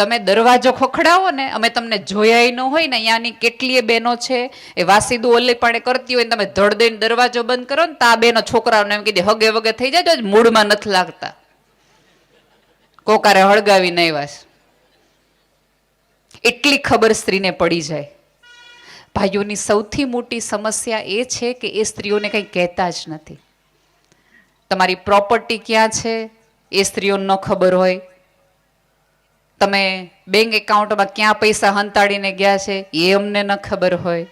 તમે દરવાજો ખખડાવો ને, અમે તમને જોયા ન હોય ને, અહીંયાની કેટલીય બહેનો છે, એ વાસીદુ ઓલી પાડે કરતી હોય ને, તમે ધડ દઈને દરવાજો બંધ કરો ને, તો આ બેનો છોકરાઓને એમ કીધી, હગે વગે થઈ જાય તો મૂળમાં નથી લાગતા. કોકારે હળગાવી નહીં વાસ એટલી ખબર સ્ત્રીને પડી જાય. ભાઈઓની સૌથી મોટી સમસ્યા એ છે કે એ સ્ત્રીઓને કંઈ કહેતા જ નથી. તમારી પ્રોપર્ટી ક્યાં છે? એ સ્ત્રીઓને ન ખબર હોય. તમે બેંક એકાઉન્ટમાં ક્યાં પૈસા હંતાડીને ગયા છે, એ અમને ન ખબર હોય.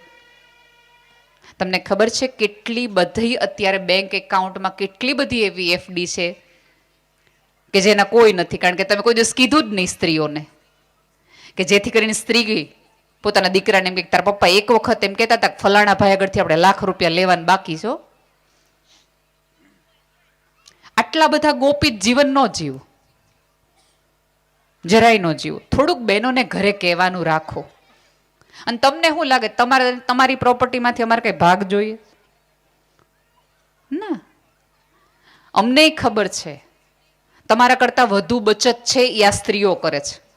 તમને ખબર છે કેટલી બધી અત્યારે બેંક એકાઉન્ટમાં કેટલી બધી એવી એફડી છે, કે જેના કોઈ નથી, કારણ કે તમે કોઈ દિવસ કીધું જ નહીં સ્ત્રીઓને. કે જેથી કરીને સ્ત્રી પોતાના દીકરાને એમ કે તારા પપ્પા એક વખત એમ કહેતા હતા ફલાણા ભાઈ આગળથી આપણે લાખ રૂપિયા લેવાનું બાકી છો આટલા બધા ગોપિત જીવન નો જીવ. જરાય નો જીવ. થોડુંક બહેનોને ઘરે કહેવાનું રાખો. અને તમને શું લાગે? તમારે તમારી પ્રોપર્ટીમાંથી અમારે કંઈ ભાગ જોઈએ? ના. અમને ખબર છે. તમારા કરતાં વધુ બચત છે આ સ્ત્રીઓ કરે છે.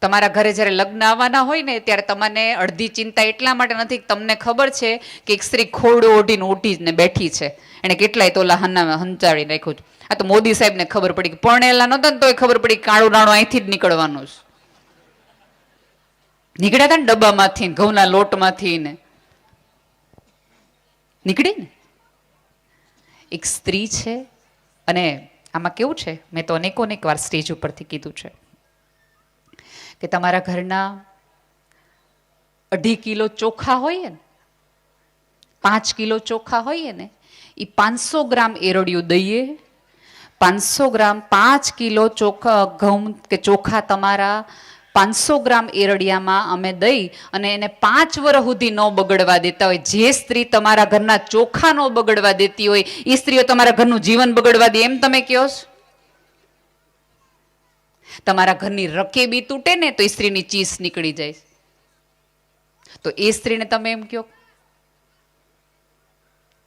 તમારા ઘરે જ્યારે લગ્ન આવવાના હોય ને, ત્યારે તમને અડધી ચિંતા એટલા માટે નથી તમને ખબર છે કે એક સ્ત્રી ખોડું ઓઢીને ઉઠીને બેઠી છે. એને કેટલાય તોલા હન્ના હંચાવી નાખ્યું છે. આ તો મોદી સાહેબને ખબર પડી કે પરણેલા નહોતા ને તોય ખબર પડી કાળું નાણું અહીંથી જ નીકળવાનું છે. નીકળ્યા હતા ને ડબ્બામાંથી ઘઉંના લોટમાંથી ને. નીકળી ને? એક સ્ત્રી છે અને આમાં કેવું છે? મેં તો અનેકો અનેક વાર સ્ટેજ ઉપરથી કીધું છે. કે તમારા ઘરના અઢી કિલો ચોખા હોય ને, પાંચ કિલો ચોખા હોય ને એ પાંચસો ગ્રામ એરડિયું દઈએ, પાંચસો ગ્રામ પાંચ કિલો ચોખા, ઘઉં કે ચોખા તમારા પાંચસો ગ્રામ એરડિયામાં અમે દઈ અને એને પાંચ વર્ષ સુધી ન બગડવા દેતા હોય. જે સ્ત્રી તમારા ઘરના ચોખા ન બગડવા દેતી હોય એ સ્ત્રીઓ તમારા ઘરનું જીવન બગડવા દે એમ તમે કહો છો? તમારા ઘરની રકેબી તૂટે ને તો એ સ્ત્રીની ચીસ નીકળી જાય. તો એ સ્ત્રીને તમે એમ કહો,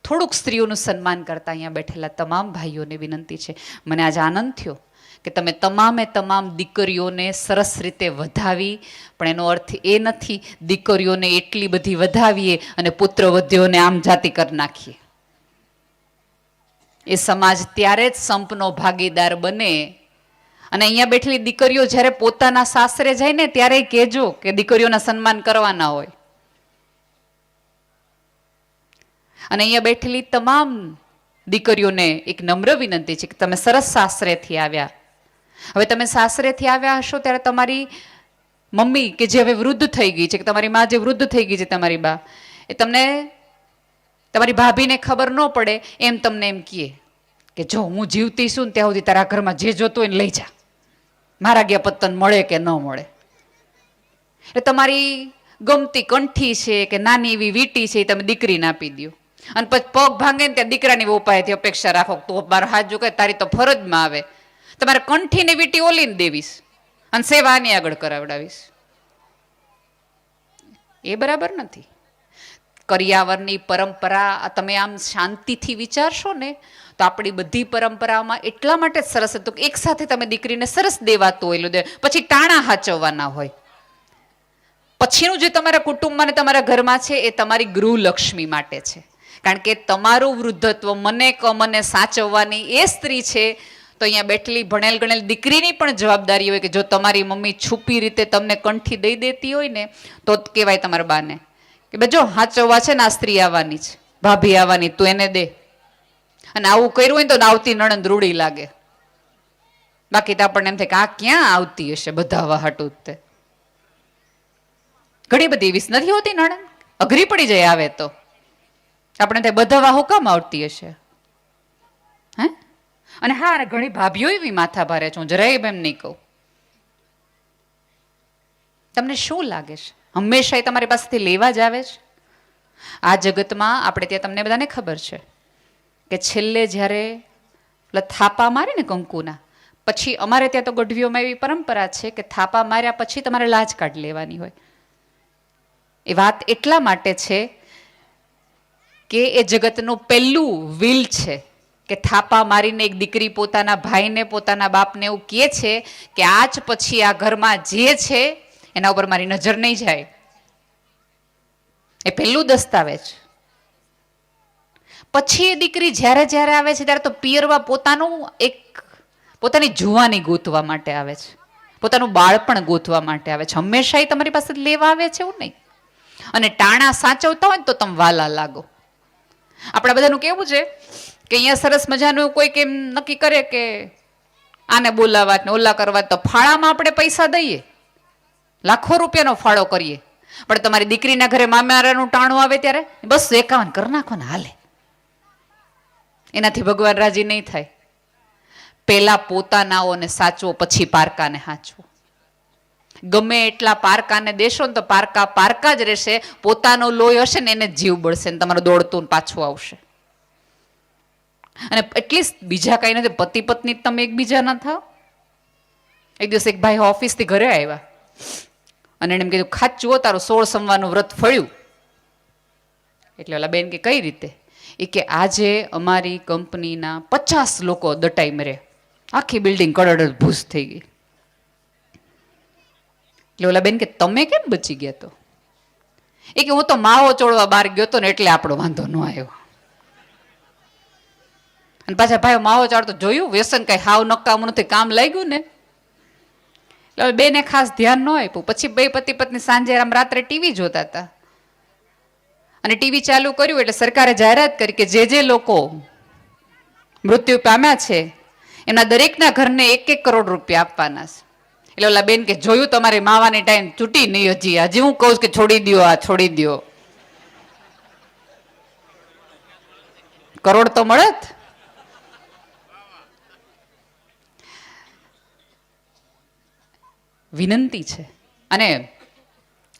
થોડુંક સ્ત્રીઓનું સન્માન કરતા અહીંયા બેઠેલા તમામ ભાઈઓને વિનંતી છે. મને આજે આનંદ થયો કે તમે તમામે તમામ દીકરીઓને સરસ રીતે વધાવી, પણ એનો અર્થ એ નથી દીકરીઓને એટલી બધી વધાવીએ અને પુત્રવધ્યોને આમ જાતિ કરી નાખીએ. એ સમાજ ત્યારે જ સંપનો ભાગીદાર બને અને અહીંયા બેઠેલી દીકરીઓ જ્યારે પોતાના સાસરે જાય ને ત્યારે કહેજો કે દીકરીઓના સન્માન કરવાના હોય. અને અહીંયા બેઠેલી તમામ દીકરીઓને એક નમ્ર વિનંતી છે કે તમે સરસ સાસરેથી આવ્યા. હવે તમે સાસરેથી આવ્યા હશો ત્યારે તમારી મમ્મી કે જે હવે વૃદ્ધ થઈ ગઈ છે, કે તમારી મા જે વૃદ્ધ થઈ ગઈ છે તમારી બા, એ તમને તમારી ભાભીને ખબર ન પડે, એમ તમને એમ કહે કે જો હું જીવતી છું ત્યાં સુધી તારા ઘરમાં જે જોતું હોય ને લઈ જા. મારા ગયા પતન મળે કે ન મળે? એટલે તમારી ગમતી કંઠી છે કે નાની એવી વીટી છે એ તમે દીકરીને આપી દો અને પછી પગ ભાંગે ને ત્યાં દીકરાની ઉપાયથી અપેક્ષા રાખો તું મારો હાથ જો કે તારી તો ફરજમાં આવે. તમારે કંઠીને વીટી ઓલીને દેવીશ અને સેવા આની આગળ કરાવડાવીશ. એ બરાબર નથી. કરિયાવરની પરંપરા તમે આમ શાંતિથી વિચારશો ને તો આપણી બધી પરંપરામાં એટલા માટે જ સરસ હતું કે એક સાથે તમે દીકરીને સરસ દેવાતું હોય દે પછી ટાણા હાચવવાના હોય. પછીનું જે તમારા કુટુંબમાં તમારા ઘરમાં છે, એ તમારી ગૃહલક્ષ્મી માટે છે. કારણ કે તમારું વૃદ્ધત્વ મને ક મને સાચવવાની એ સ્ત્રી છે, તો અહીંયા બેઠેલી ભણેલ ગણેલ દીકરીની પણ જવાબદારી હોય કે જો તમારી મમ્મી છુપી રીતે તમને કંઠી દઈ દેતી હોય ને, તો કહેવાય તમારા બાને. કે બજો હાચવવા છે ને આ સ્ત્રી આવવાની છે, ભાભી આવવાની, તું એને દે. અને આવું કર્યું હોય તો આવતી નણંદ રૂડી લાગે. બાકી તો આપણને એમ થાય કે આ ક્યાં આવતી હશે બધા વહાટું તે. ઘણી બધી એવી નથી હોતી નણંદ? અઘરી પડી જાય આવે તો. આપણે તે બધા વાહો કામ આવતી હશે? હે? અને હા ઘણી ભાભીઓ એવી માથા ભારે છે હું જરાય એમ નહીં કહું. તમને શું લાગે છે? હંમેશા એ તમારી પાસેથી લેવા જ આવે છે? આ જગતમાં આપણે ત્યાં તમને બધાને ખબર છે. કે છેલ્લે જ્યારે થાપા મારે ને કંકુના, પછી અમારે ત્યાં તો ગઢવીઓમાં એવી પરંપરા છે કે થાપા માર્યા પછી તમારે લાજ કાઢ લેવાની હોય. એ વાત એટલા માટે છે કે એ જગતનું પહેલું વિલ છે કે થાપા મારીને એક દીકરી પોતાના ભાઈને, પોતાના બાપને એવું કહે છે કે આજ પછી આ ઘરમાં જે છે એના ઉપર મારી નજર નહીં જાય. એ પહેલું દસ્તાવેજ. પછી એ દીકરી જ્યારે જ્યારે આવે છે ત્યારે તો પિયરવા પોતાનું એક પોતાની જુવાની ગોતવા માટે આવે છે. પોતાનું બાળપણ ગોતવા માટે આવે છે. હંમેશા એ તમારી પાસે લેવા આવે છે એવું નહીં. અને ટાણા સાચવતા હોય ને તો તમે વાલા લાગો. આપણા બધાનું કેવું છે કે અહીંયા સરસ મજાનું કોઈ કેમ નક્કી કરે કે આને બોલાવા ને ઓલા કરવા તો ફાળામાં આપણે પૈસા દઈએ. લાખો રૂપિયાનો ફાળો કરીએ. પણ તમારી દીકરીના ઘરે મામારાનું ટાણું આવે ત્યારે બસ એકાવન કરી નાખો ને હાલે. એનાથી ભગવાન રાજી નહીં થાય. પેલા પોતાનાઓને સાચવો, પછી પારકાને સાચવો ગમે એટલા પારકાને દેશો ને તો પારકા પારકા જ રહેશે. પોતાનો લોહી હશે ને એને જીવ બળશે ને તમારું દોડતું પાછું આવશે. અને એટલીસ્ટ બીજા કઈ નથી, પતિ પત્ની તમે એકબીજા ના થાવ. એક દિવસ એક ભાઈ ઓફિસથી ઘરે આવ્યા. અને એને એમ કીધું ખાચું તારું સોળ સમવાનું વ્રત ફળ્યું. એટલે ઓલા બેન કે, કઈ રીતે? એ કે આજે અમારી કંપનીના પચાસ લોકો દટાઈ મરે. આખી બિલ્ડિંગ કડડ ભૂસ થઈ ગઈ. એટલે ઓલા બેન કે, તમે કેમ બચી ગયા તો? એ કે, હું તો માવો ચોળવા બહાર ગયો તો ને એટલે આપણો વાંધો ન આવ્યો. અને પાછા ભાઈ માવો ચાળતો જોયું, વ્યસન કઈ હાવ નકામું નથી, કામ લાગ્યું ને? એટલે બેને ખાસ ધ્યાન ન આપ્યું. પછી બે પતિ પત્ની સાંજે આમ રાત્રે ટીવી જોતા હતા. અને ટીવી ચાલુ કર્યું એટલે સરકારે જાહેરાત કરી કે જે જે લોકો મૃત્યુ પામ્યા છે, એમના દરેકના ઘરને એક એક કરોડ રૂપિયા આપવાના છે. એટલે ઓલા બેન કે, જોયું તમારી માવાની ટાઈમ ચૂંટી નહીં હજી હજી હું કહું કે છોડી દ્યો આ, છોડી દ્યો. કરોડ તો મળત. વિનંતી છે. અને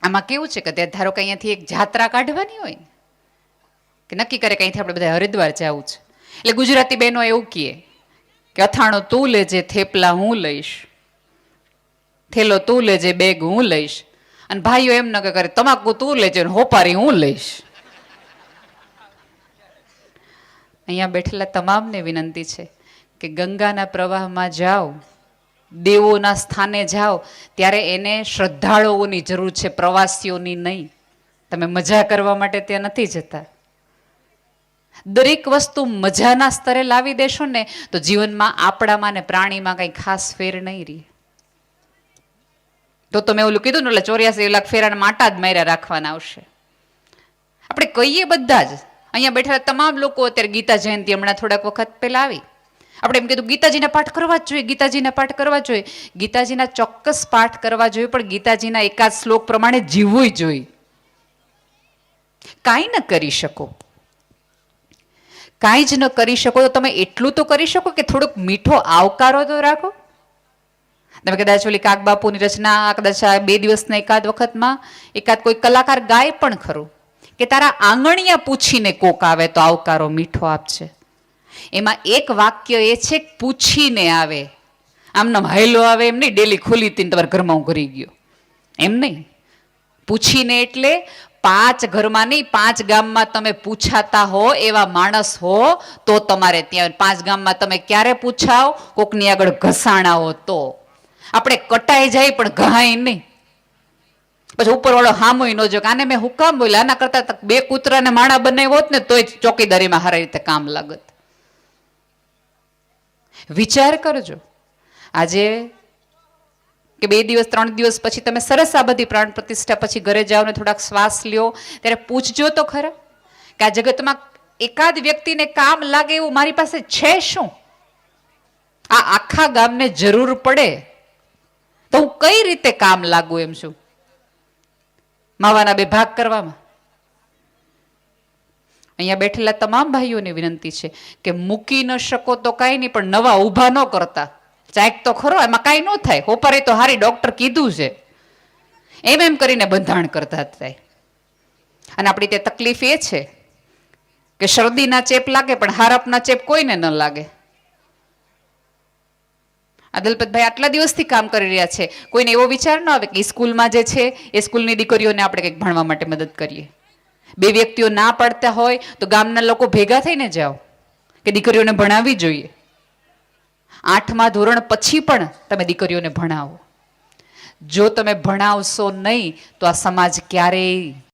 આમાં કેવું છે કે ત્યાં ધારો કે અહીંયાથી એક જાત્રા કાઢવાની હોય કે નક્કી કરે કે અહીંથી આપણે બધા હરિદ્વાર જવું છે. એટલે ગુજરાતી બહેનો એવું કહે કે અથાણું તું લેજે, થેપલા હું લઈશ. થેલો તું લેજે, બેગ હું લઈશ. અને ભાઈઓ એમ ન કરે, તમાકુ તું લેજે ને હોપારી હું લઈશ. અહીંયા બેઠેલા તમામને વિનંતી છે કે ગંગાના પ્રવાહમાં જાઓ. દેવોના સ્થાને જાઓ, ત્યારે એને શ્રદ્ધાળુઓની જરૂર છે, પ્રવાસીઓની નહીં. તમે મજા કરવા માટે ત્યાં નથી જતા. દરેક વસ્તુ મજાના સ્તરે લાવી દેશો ને, તો જીવનમાં આપણામાં ને પ્રાણીમાં કંઈ ખાસ ફેર નહીં રહે. તો તમે ઓલું કીધું ને, એટલે ચોર્યાસી લાખ ફેરાના માટા જ માર્યા રાખવાના આવશે. આપણે કહીએ બધા જ. અહીંયા બેઠેલા તમામ લોકો અત્યારે ગીતા જયંતિ હમણાં થોડાક વખત પહેલાં આવી. આપણે એમ કીધું, ગીતાજીના પાઠ કરવા જ જોઈએ, ગીતાજીના પાઠ કરવા જોઈએ. ગીતાજીના ચોક્કસ પાઠ કરવા જોઈએ, પણ ગીતાજીના એકાદ શ્લોક પ્રમાણે જીવવું જોઈએ. કાંઈ ન કરી શકો. કાંઈ જ ન કરી શકો, તો તમે એટલું તો કરી શકો કે થોડોક મીઠો આવકારો તો રાખો. તમે કદાચ ઓલી કાગબાપુની રચના, કદાચ બે દિવસના એકાદ વખતમાં એકાદ કોઈ કલાકાર ગાય પણ ખરું, કે તારા આંગણિયા પૂછીને કોક આવે તો આવકારો મીઠો આપશે એમાં એક વાક્ય એ છે પૂછીને આવે. આમનો હાયલો આવે એમ નહીં, ડેલી ખુલી હતી તમારા ઘરમાં હું કરી ગયો. એમ નહીં. પૂછીને એટલે પાંચ ઘરમાં નહીં, પાંચ ગામમાં તમે પૂછાતા હો એવા માણસ હો, તો તમારે ત્યાં પાંચ ગામમાં તમે ક્યારે પૂછાવ? કોકની આગળ ઘસાણા હો તો. આપણે કટાઈ જાય પણ ઘાય નહીં. પછી ઉપરવાળો હામોય ન જો આને મેં હુકામ બોલ્યા, આના કરતા બે કૂતરાને માણા બનાવ્યો હોત ને, તોય ચોકીદારીમાં સારી રીતે કામ લાગત. વિચાર કરજો. આજે કે બે દિવસ, ત્રણ દિવસ પછી તમે સરસ આ બધી પ્રાણ પ્રતિષ્ઠા પછી ઘરે જાઓ ને થોડાક શ્વાસ લ્યો, ત્યારે પૂછજો તો ખરા કે આ જગતમાં એકાદ વ્યક્તિને કામ લાગે એવું મારી પાસે છે શું? આ આખા ગામને જરૂર પડે. તો હું કઈ રીતે કામ લાગુ એમ છું? માવાના બે ભાગ કરવામાં. અહીંયા બેઠેલા તમામ ભાઈઓને વિનંતી છે કે મૂકી ન શકો તો કાંઈ નહીં, પણ નવા ઊભા ન કરતા. ચાક તો ખરો, એમાં કાંઈ ન થાય. હોપારે તો હારી ડોક્ટર કીધું છે. એમ એમ કરીને બંધાણ કરતા થાય અને આપણી તે તકલીફ એ છે કે શરદીના ચેપ લાગે, પણ હારપના ચેપ કોઈને ન લાગે. આદલપતભાઈ આટલા દિવસથી કામ કરી રહ્યા છે. કોઈને એવો વિચાર ન આવે કે સ્કૂલમાં જે છે, એ સ્કૂલની દીકરીઓને આપણે કંઈક ભણવા માટે મદદ કરીએ. બે વ્યક્તિઓ ના પાડતા હોય તો ગામના લોકો ભેગા થઈને જાઓ કે દીકરીઓને ભણાવવી જોઈએ. આઠમા ધોરણ પછી પણ તમે દીકરીઓને ભણાવો. જો તમે ભણાવશો નહીં તો આ સમાજ ક્યારેય